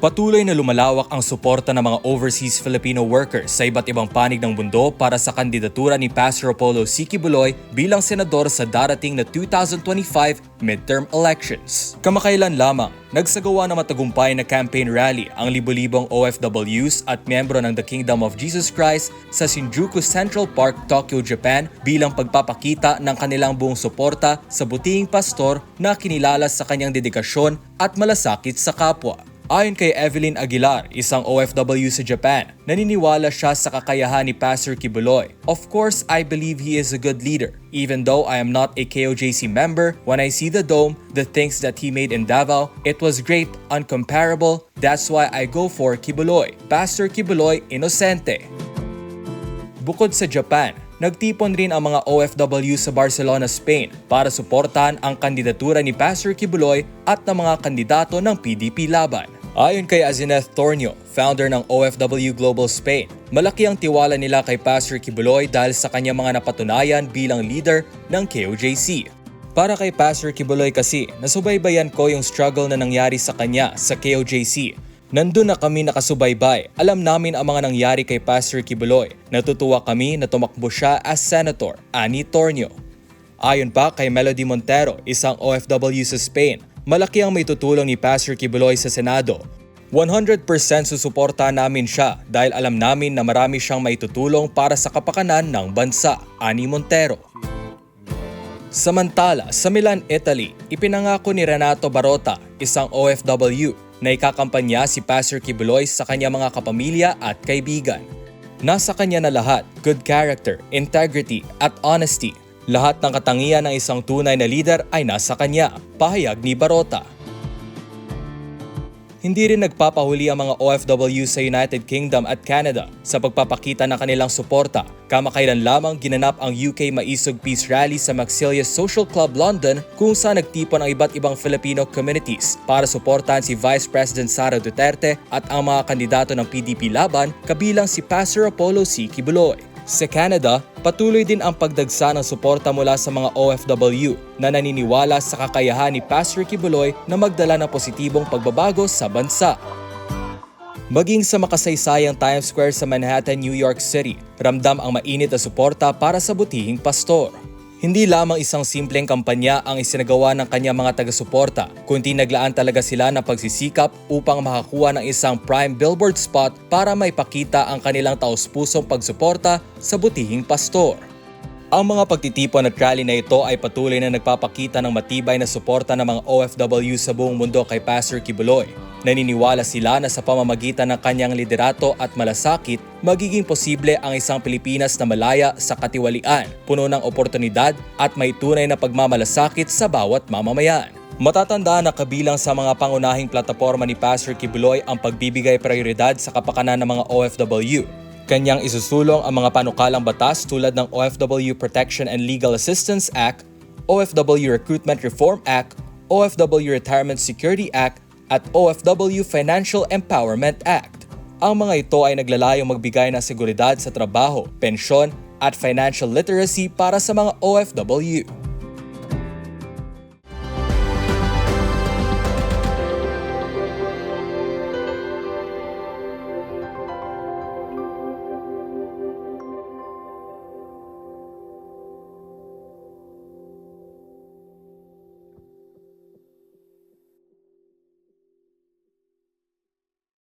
Patuloy na lumalawak ang suporta ng mga overseas Filipino workers sa iba't ibang panig ng mundo para sa kandidatura ni Pastor Apollo C. Kibuloy bilang senador sa darating na 2025 midterm elections. Kamakailan lamang, nagsagawa ng matagumpay na campaign rally ang libo-libong OFWs at miyembro ng The Kingdom of Jesus Christ sa Shinjuku Central Park, Tokyo, Japan bilang pagpapakita ng kanilang buong suporta sa butihing pastor na kinilala sa kanyang dedikasyon at malasakit sa kapwa. Ayon kay Evelyn Aguilar, isang OFW sa Japan, naniniwala siya sa kakayahan ni Pastor Kibuloy. Of course, I believe he is a good leader. Even though I am not a KOJC member, when I see the dome, the things that he made in Davao, it was great, uncomparable. That's why I go for Kibuloy. Pastor Kibuloy Inocente. Bukod sa Japan, nagtipon rin ang mga OFW sa Barcelona, Spain para suportahan ang kandidatura ni Pastor Kibuloy at ng mga kandidato ng PDP laban. Ayon kay Azineth Tornio, founder ng OFW Global Spain, malaki ang tiwala nila kay Pastor Kibuloy dahil sa kanyang mga napatunayan bilang leader ng KOJC. Para kay Pastor Kibuloy kasi, nasubaybayan ko yung struggle na nangyari sa kanya sa KOJC Nandun na kami nakasubaybay. Alam namin ang mga nangyari kay Pastor Kibuloy. Natutuwa kami na tumakbo siya as Senator, Ani Tornio. Ayon pa kay Melody Montero, isang OFW sa Spain, malaki ang may tutulong ni Pastor Kibuloy sa Senado. 100% susuporta namin siya dahil alam namin na marami siyang may tutulong para sa kapakanan ng bansa, Ani Montero. Samantala, sa Milan, Italy, ipinangako ni Renato Barota, isang OFW, na ikakampanya si Pastor Kibuloy sa kanya mga kapamilya at kaibigan. Nasa kanya na lahat, good character, integrity, at honesty. Lahat ng katangian ng isang tunay na leader ay nasa kanya, pahayag ni Barota. Hindi rin nagpapahuli ang mga OFW sa United Kingdom at Canada sa pagpapakita ng kanilang suporta. Kamakailan lamang ginanap ang UK Maisog Peace Rally sa Maxilia Social Club London kung saan nagtipon ang iba't ibang Filipino communities para suportahan si Vice President Sara Duterte at ang mga kandidato ng PDP laban kabilang si Pastor Apollo C. Kibuloy. Sa Canada, patuloy din ang pagdagsa ng suporta mula sa mga OFW na naniniwala sa kakayahan ni Pastor Kibuloy na magdala ng positibong pagbabago sa bansa. Maging sa makasaysayang Times Square sa Manhattan, New York City, ramdam ang mainit na suporta para sa butihing pastor. Hindi lamang isang simpleng kampanya ang isinagawa ng kanyang mga taga-suporta, kundi naglaan talaga sila ng pagsisikap upang makakuha ng isang prime billboard spot para maipakita ang kanilang taus-pusong pagsuporta sa butihing pastor. Ang mga pagtitipon at rally na ito ay patuloy na nagpapakita ng matibay na suporta ng mga OFW sa buong mundo kay Pastor Kibuloy Naniniwala sila na sa pamamagitan ng kanyang liderato at malasakit, magiging posible ang isang Pilipinas na malaya sa katiwalian, puno ng oportunidad at may tunay na pagmamalasakit sa bawat mamamayan. Matatandaan na kabilang sa mga pangunahing plataforma ni Pastor Kibuloy ang pagbibigay prioridad sa kapakanan ng mga OFW. Kanyang isusulong ang mga panukalang batas tulad ng OFW Protection and Legal Assistance Act, OFW Recruitment Reform Act, OFW Retirement Security Act at OFW Financial Empowerment Act. Ang mga ito ay naglalayong magbigay ng seguridad sa trabaho, pensyon at financial literacy para sa mga OFW.